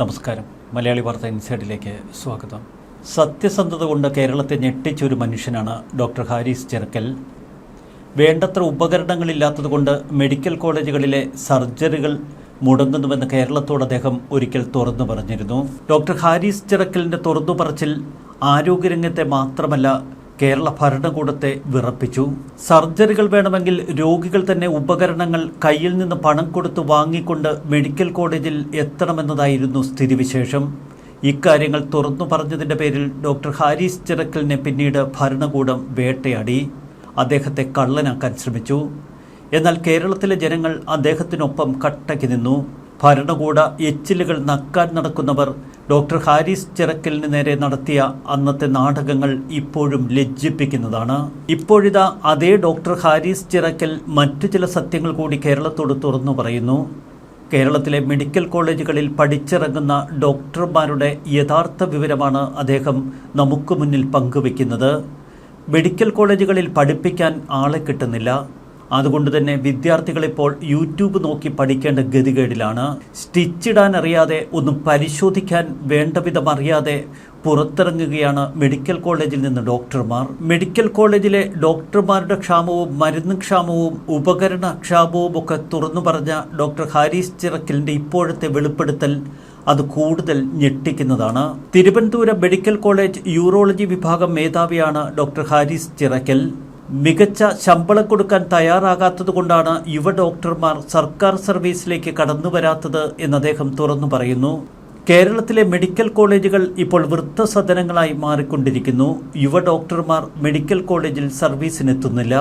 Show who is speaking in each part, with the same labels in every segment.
Speaker 1: നമസ്കാരം. മലയാളി വാർത്ത ഇൻസൈഡിലേക്ക് സ്വാഗതം. സത്യസന്ധത കൊണ്ട് കേരളത്തെ ഞെട്ടിച്ചൊരു മനുഷ്യനാണ് ഡോക്ടർ ഹാരിസ് ചെറുക്കൽ വേണ്ടത്ര ഉപകരണങ്ങളില്ലാത്തതുകൊണ്ട് മെഡിക്കൽ കോളേജുകളിലെ സർജറികൾ മുടങ്ങുന്നുവെന്ന് കേരളത്തോട് അദ്ദേഹം ഒരിക്കൽ തുറന്നു പറഞ്ഞിരുന്നു. ഡോക്ടർ ഹാരിസ് ചിറക്കലിന്റെ തുറന്നു പറച്ചിൽ ആരോഗ്യരംഗത്തെ മാത്രമല്ല കേരള ഭരണകൂടത്തെ വിറപ്പിച്ചു. സർജറികൾ വേണമെങ്കിൽ രോഗികൾ തന്നെ ഉപകരണങ്ങൾ കയ്യിൽ നിന്ന് പണം കൊടുത്ത് വാങ്ങിക്കൊണ്ട് മെഡിക്കൽ കോളേജിൽ എത്തണമെന്നതായിരുന്നു സ്ഥിതിവിശേഷം. ഇക്കാര്യങ്ങൾ തുറന്നു പറഞ്ഞതിന്റെ പേരിൽ ഡോക്ടർ ഹാരിസ് ചിറക്കലിനെ പിന്നീട് ഭരണകൂടം വേട്ടയാടി. അദ്ദേഹത്തെ കള്ളനാക്കാൻ ശ്രമിച്ചു. എന്നാൽ കേരളത്തിലെ ജനങ്ങൾ അദ്ദേഹത്തിനൊപ്പം കട്ടയ്ക്ക് നിന്നു. ഭരണകൂട എച്ചിലുകൾ നക്കാൻ നടക്കുന്നവർ ഡോക്ടർ ഹാരിസ് ചിറക്കലിന് നേരെ നടത്തിയ അന്നത്തെ നാടകങ്ങൾ ഇപ്പോഴും ലജ്ജിപ്പിക്കുന്നതാണ്. ഇപ്പോഴിതാ അതേ ഡോക്ടർ ഹാരിസ് ചിറക്കൽ മറ്റു ചില സത്യങ്ങൾ കൂടി കേരളത്തോട് തുറന്നു പറയുന്നു. കേരളത്തിലെ മെഡിക്കൽ കോളേജുകളിൽ പഠിച്ചിറങ്ങുന്ന ഡോക്ടർമാരുടെ യഥാർത്ഥ വിവരമാണ് അദ്ദേഹം നമുക്ക് മുന്നിൽ പങ്കുവെക്കുന്നത് മെഡിക്കൽ കോളേജുകളിൽ പഠിപ്പിക്കാൻ ആളെ കിട്ടുന്നില്ല. അതുകൊണ്ട് തന്നെ വിദ്യാർത്ഥികൾ ഇപ്പോൾ യൂട്യൂബ് നോക്കി പഠിക്കേണ്ട ഗതികേടിലാണ്. സ്റ്റിച്ചിടാൻ അറിയാതെ ഒന്നും പരിശോധിക്കാൻ വേണ്ട വിധം അറിയാതെ പുറത്തിറങ്ങുകയാണ് മെഡിക്കൽ കോളേജിൽ നിന്ന് ഡോക്ടർമാർ. മെഡിക്കൽ കോളേജിലെ ഡോക്ടർമാരുടെ ക്ഷാമവും മരുന്ന് ക്ഷാമവും ഉപകരണ ക്ഷാമവും ഒക്കെ തുറന്നു പറഞ്ഞ ഡോക്ടർ ഹാരിസ് ചിറക്കലിന്റെ ഇപ്പോഴത്തെ വെളിപ്പെടുത്തൽ അത് കൂടുതൽ ഞെട്ടിക്കുന്നതാണ്. തിരുവനന്തപുരം മെഡിക്കൽ കോളേജ് യൂറോളജി വിഭാഗം മേധാവിയാണ് ഡോക്ടർ ഹാരിസ് ചിറക്കൽ. മികച്ച ശമ്പളം കൊടുക്കാൻ തയ്യാറാകാത്തതുകൊണ്ടാണ് യുവ ഡോക്ടർമാർ സർക്കാർ സർവീസിലേക്ക് കടന്നു വരാത്തത് എന്ന് അദ്ദേഹം തുറന്നു പറയുന്നു. കേരളത്തിലെ മെഡിക്കൽ കോളേജുകൾ ഇപ്പോൾ വൃദ്ധസദനങ്ങളായി മാറിക്കൊണ്ടിരിക്കുന്നു. യുവ ഡോക്ടർമാർ മെഡിക്കൽ കോളേജിൽ സർവീസിനെത്തുന്നില്ല.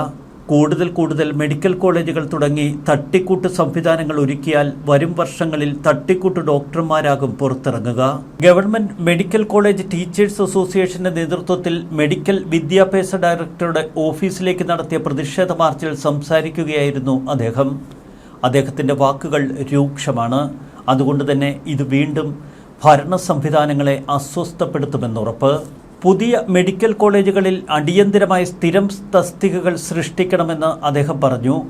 Speaker 1: കൂടുതൽ കൂടുതൽ മെഡിക്കൽ കോളേജുകൾ തുടങ്ങി തട്ടിക്കൂട്ട് സംവിധാനങ്ങൾ ഒരുക്കിയാൽ വരും വർഷങ്ങളിൽ തട്ടിക്കൂട്ട് ഡോക്ടർമാരാകും പുറത്തിറങ്ങുക. ഗവൺമെന്റ് മെഡിക്കൽ കോളേജ് ടീച്ചേഴ്സ് അസോസിയേഷന്റെ നേതൃത്വത്തിൽ മെഡിക്കൽ വിദ്യാഭ്യാസ ഡയറക്ടറുടെ ഓഫീസിലേക്ക് നടത്തിയ പ്രതിഷേധ മാർച്ചിൽ സംസാരിക്കുകയായിരുന്നു അദ്ദേഹം. അദ്ദേഹത്തിന്റെ വാക്കുകൾ രൂക്ഷമാണ്. അതുകൊണ്ട് തന്നെ ഇത് വീണ്ടും ഭരണ സംവിധാനങ്ങളെ അസ്വസ്ഥപ്പെടുത്തുമെന്നുറപ്പ്. പുതിയ മെഡിക്കൽ കോളേജുകളിൽ അടിയന്തിരമായി സ്ഥിരം തസ്തികകൾ സൃഷ്ടിക്കണമെന്ന് അദ്ദേഹം പറഞ്ഞു.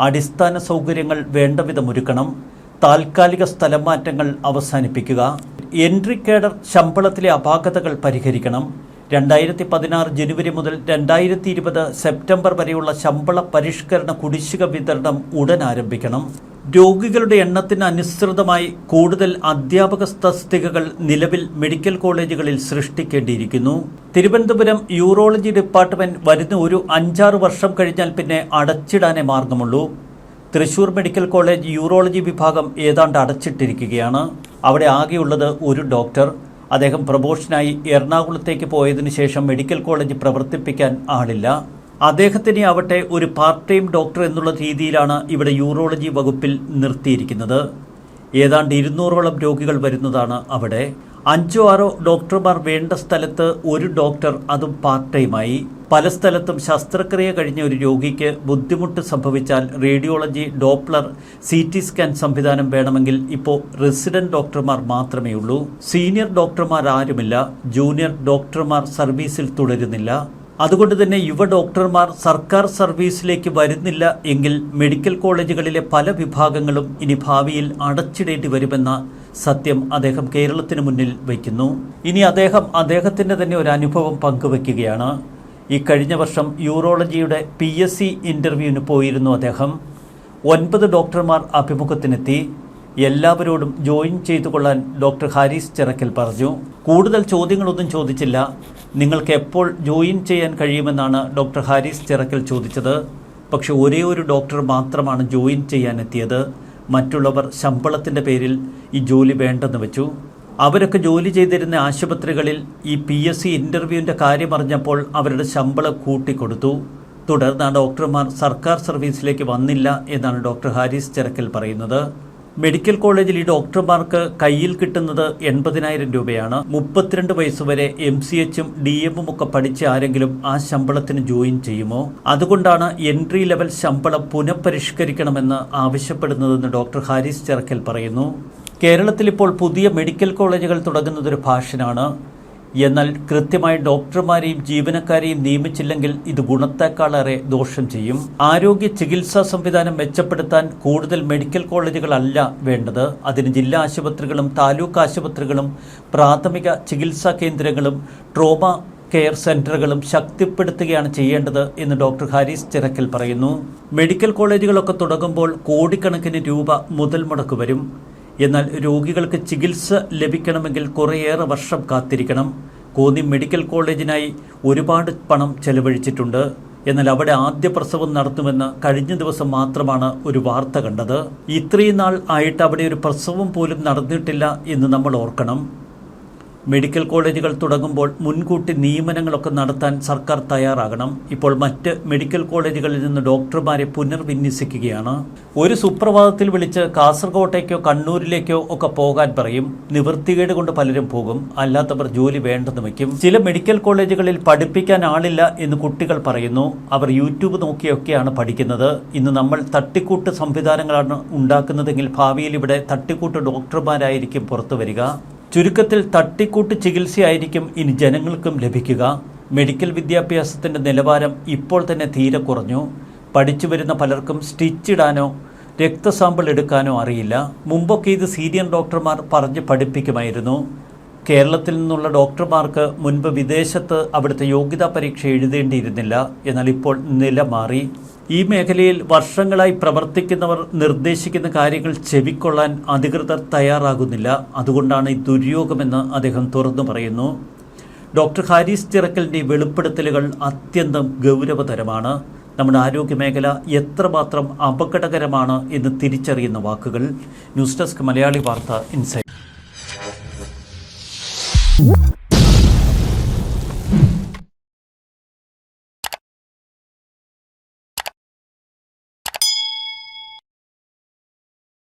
Speaker 1: അടിസ്ഥാന സൗകര്യങ്ങൾ വേണ്ടവിധം ഒരുക്കണം. താൽക്കാലിക സ്ഥലം മാറ്റങ്ങൾ അവസാനിപ്പിക്കുക. എൻട്രി കേഡർ ശമ്പളത്തിലെ അപാകതകൾ പരിഹരിക്കണം. രണ്ടായിരത്തി പതിനാറ് ജനുവരി മുതൽ രണ്ടായിരത്തി ഇരുപത് സെപ്റ്റംബർ വരെയുള്ള ശമ്പള പരിഷ്കരണ കുടിശ്ശിക വിതരണം ഉടൻ ആരംഭിക്കണം. രോഗികളുടെ എണ്ണത്തിന് അനുസൃതമായി കൂടുതൽ അധ്യാപക തസ്തികകൾ നിലവിൽ മെഡിക്കൽ കോളേജുകളിൽ സൃഷ്ടിക്കേണ്ടിയിരിക്കുന്നു. തിരുവനന്തപുരം യൂറോളജി ഡിപ്പാർട്ട്മെന്റ് വരുന്ന ഒരു അഞ്ചാറ് വർഷം കഴിഞ്ഞാൽ പിന്നെ അടച്ചിടാനേ മാർഗമുള്ളൂ. തൃശൂർ മെഡിക്കൽ കോളേജ് യൂറോളജി വിഭാഗം ഏതാണ്ട് അടച്ചിട്ടിരിക്കുകയാണ്. അവിടെ ആകെയുള്ളത് ഒരു ഡോക്ടർ. അദ്ദേഹം പ്രൊബോഷനായി എറണാകുളത്തേക്ക് പോയതിനു ശേഷം മെഡിക്കൽ കോളേജ് പ്രവർത്തിപ്പിക്കാൻ ആളില്ല. അദ്ദേഹത്തിനെ ആവട്ടെ ഒരു പാർട്ട് ടൈം ഡോക്ടർ എന്നുള്ള രീതിയിലാണ് ഇവിടെ യൂറോളജി വകുപ്പിൽ നിർത്തിയിരിക്കുന്നത്. ഏതാണ്ട് ഇരുന്നൂറോളം രോഗികൾ വരുന്നതാണ് അവിടെ. അഞ്ചോ ആറോ ഡോക്ടർമാർ വേണ്ട സ്ഥലത്ത് ഒരു ഡോക്ടർ അതും പാർട്ട് ടൈമായി പല സ്ഥലത്തും ശസ്ത്രക്രിയ കഴിഞ്ഞ ഒരു രോഗിക്ക് ബുദ്ധിമുട്ട് സംഭവിച്ചാൽ radiology Doppler C T scan സംവിധാനം വേണമെങ്കിൽ ഇപ്പോൾ റെസിഡന്റ് ഡോക്ടർമാർ മാത്രമേ ഉള്ളൂ. സീനിയർ ഡോക്ടർമാർ ആരുമില്ല ജൂനിയർ ഡോക്ടർമാർ സർവീസിൽ തുടരുന്നില്ല. അതുകൊണ്ട് തന്നെ യുവ ഡോക്ടർമാർ സർക്കാർ സർവീസിലേക്ക് വരുന്നില്ല എങ്കിൽ മെഡിക്കൽ കോളേജുകളിലെ പല വിഭാഗങ്ങളും ഇനി ഭാവിയിൽ അടച്ചിടേണ്ടി വരുമെന്ന സത്യം അദ്ദേഹം കേരളത്തിന് മുന്നിൽ വയ്ക്കുന്നു. ഇനി അദ്ദേഹം അദ്ദേഹത്തിന്റെ തന്നെ ഒരു അനുഭവം പങ്കുവയ്ക്കുകയാണ്. ഈ കഴിഞ്ഞ വർഷം യൂറോളജിയുടെ പി എസ് സി ഇന്റർവ്യൂവിന് പോയിരുന്നു അദ്ദേഹം. ഒൻപത് ഡോക്ടർമാർ അഭിമുഖത്തിനെത്തി. എല്ലാവരോടും ജോയിൻ ചെയ്തു കൊള്ളാൻ ഡോക്ടർ ഹാരിസ് ചിറക്കൽ പറഞ്ഞു. കൂടുതൽ ചോദ്യങ്ങളൊന്നും ചോദിച്ചില്ല. നിങ്ങൾക്ക് എപ്പോൾ ജോയിൻ ചെയ്യാൻ കഴിയുമെന്നാണ് ഡോക്ടർ ഹാരിസ് ചിറക്കൽ ചോദിച്ചത്. പക്ഷെ ഒരേ ഒരു ഡോക്ടർ മാത്രമാണ് ജോയിൻ ചെയ്യാൻ എത്തിയത് മറ്റുള്ളവർ ശമ്പളത്തിന്റെ പേരിൽ ഈ ജോലി വേണ്ടെന്ന് വെച്ചു. അവരൊക്കെ ജോലി ചെയ്തിരുന്ന ആശുപത്രികളിൽ ഈ പി എസ് സി ഇന്റർവ്യൂവിന്റെ കാര്യം അറിഞ്ഞപ്പോൾ അവരുടെ ശമ്പളം കൂട്ടിക്കൊടുത്തു. തുടർന്ന് ഡോക്ടർമാർ സർക്കാർ സർവീസിലേക്ക് വന്നില്ല എന്നാണ് ഡോക്ടർ ഹാരിസ് ചിറക്കൽ പറയുന്നത്. മെഡിക്കൽ കോളേജിൽ ഈ ഡോക്ടർമാർക്ക് കയ്യിൽ കിട്ടുന്നത് എൺപതിനായിരം രൂപയാണ്. മുപ്പത്തിരണ്ട് വയസ്സുവരെ എം സി എച്ചും ഡി എമ്മും ഒക്കെ പഠിച്ച ആരെങ്കിലും ആ ശമ്പളത്തിന് ജോയിൻ ചെയ്യുമോ? അതുകൊണ്ടാണ് എൻട്രി ലെവൽ ശമ്പളം പുനഃപരിഷ്കരിക്കണമെന്ന് ആവശ്യപ്പെടുന്നതെന്ന് ഡോക്ടർ ഹാരിസ് ചെറക്കൽ പറയുന്നു. കേരളത്തിൽ ഇപ്പോൾ പുതിയ മെഡിക്കൽ കോളേജുകൾ തുടങ്ങുന്നതൊരു ഭാഷനാണ്. എന്നാൽ കൃത്യമായി ഡോക്ടർമാരെയും ജീവനക്കാരെയും നിയമിച്ചില്ലെങ്കിൽ ഇത് ഗുണത്തേക്കാളേറെ ദോഷം ചെയ്യും. ആരോഗ്യ ചികിത്സാ സംവിധാനം മെച്ചപ്പെടുത്താൻ കൂടുതൽ മെഡിക്കൽ കോളേജുകളല്ല വേണ്ടത്. അതിന് ജില്ലാ ആശുപത്രികളും താലൂക്ക് ആശുപത്രികളും പ്രാഥമിക ചികിത്സാ കേന്ദ്രങ്ങളും ട്രോമ കെയർ സെന്ററുകളും ശക്തിപ്പെടുത്തുകയാണ് ചെയ്യേണ്ടത് എന്ന് ഡോക്ടർ ഹാരിസ് ചിറക്കൽ പറയുന്നു. മെഡിക്കൽ കോളേജുകളൊക്കെ തുടങ്ങുമ്പോൾ കോടിക്കണക്കിന് രൂപ മുതൽ മുടക്ക് വരും. എന്നാൽ രോഗികൾക്ക് ചികിത്സ ലഭിക്കണമെങ്കിൽ കുറേയേറെ വർഷം കാത്തിരിക്കണം. കോന്നി മെഡിക്കൽ കോളേജിനായി ഒരുപാട് പണം ചെലവഴിച്ചിട്ടുണ്ട്. എന്നാൽ അവിടെ ആദ്യ പ്രസവം നടത്തുമെന്ന് കഴിഞ്ഞ ദിവസം മാത്രമാണ് ഒരു വാർത്ത കണ്ടത്. ഇത്രയും നാൾ ആയിട്ട് അവിടെ ഒരു പ്രസവം പോലും നടന്നിട്ടില്ല എന്ന് നമ്മൾ ഓർക്കണം. മെഡിക്കൽ കോളേജുകൾ തുടങ്ങുമ്പോൾ മുൻകൂട്ടി നിയമനങ്ങളൊക്കെ നടത്താൻ സർക്കാർ തയ്യാറാകണം. ഇപ്പോൾ മറ്റ് മെഡിക്കൽ കോളേജുകളിൽ നിന്ന് ഡോക്ടർമാരെ പുനർവിന്യസിക്കുകയാണ്. ഒരു സുപ്രഭാതത്തിൽ വിളിച്ച് കാസർഗോട്ടേക്കോ കണ്ണൂരിലേക്കോ ഒക്കെ പോകാൻ പറയും. നിവൃത്തികേട് കൊണ്ട് പലരും പോകും. അല്ലാത്തവർ ജോലി വേണ്ടെന്ന് വയ്ക്കും. ചില മെഡിക്കൽ കോളേജുകളിൽ പഠിപ്പിക്കാൻ ആളില്ല എന്ന് കുട്ടികൾ പറയുന്നു. അവർ യൂട്യൂബ് നോക്കിയൊക്കെയാണ് പഠിക്കുന്നത്. ഇന്ന് നമ്മൾ തട്ടിക്കൂട്ട് സംവിധാനങ്ങളാണ് ഉണ്ടാക്കുന്നതെങ്കിൽ ഭാവിയിൽ ഇവിടെ തട്ടിക്കൂട്ട് ഡോക്ടർമാരായിരിക്കും പുറത്തു വരിക. ചുരുക്കത്തിൽ തട്ടിക്കൂട്ട് ചികിത്സയായിരിക്കും ഇനി ജനങ്ങൾക്കും ലഭിക്കുക. മെഡിക്കൽ വിദ്യാഭ്യാസത്തിന്റെ നിലവാരം ഇപ്പോൾ തന്നെ തീരെ കുറഞ്ഞു? പഠിച്ചു വരുന്ന പലർക്കും സ്റ്റിച്ചിടാനോ രക്തസാമ്പിൾ എടുക്കാനോ അറിയില്ല. മുമ്പൊക്കെ ഇത് സീനിയർ ഡോക്ടർമാർ പറഞ്ഞ് പഠിപ്പിക്കുമായിരുന്നു. കേരളത്തിൽ നിന്നുള്ള ഡോക്ടർമാർക്ക് മുൻപ് വിദേശത്ത് അവിടുത്തെ യോഗ്യതാ പരീക്ഷ എഴുതേണ്ടിയിരുന്നില്ല. എന്നാൽ ഇപ്പോൾ നില മാറി ഈ മേഖലയിൽ വർഷങ്ങളായി പ്രവർത്തിക്കുന്നവർ നിർദ്ദേശിക്കുന്ന കാര്യങ്ങൾ ചെവിക്കൊള്ളാൻ അധികൃതർ തയ്യാറാകുന്നില്ല. അതുകൊണ്ടാണ് ഈ ദുര്യോഗമെന്ന് അദ്ദേഹം തുറന്നു പറയുന്നു. ഡോക്ടർ ഹാരിസ് ചിറക്കലിന്റെ ഈ വെളിപ്പെടുത്തലുകൾ അത്യന്തം ഗൗരവതരമാണ്. നമ്മുടെ ആരോഗ്യ മേഖല എത്രമാത്രം അപകടകരമാണ് എന്ന് തിരിച്ചറിയുന്ന വാക്കുകൾ. ന്യൂസ് ഡെസ്ക് മലയാളി വാർത്ത ഇൻസൈറ്റ്.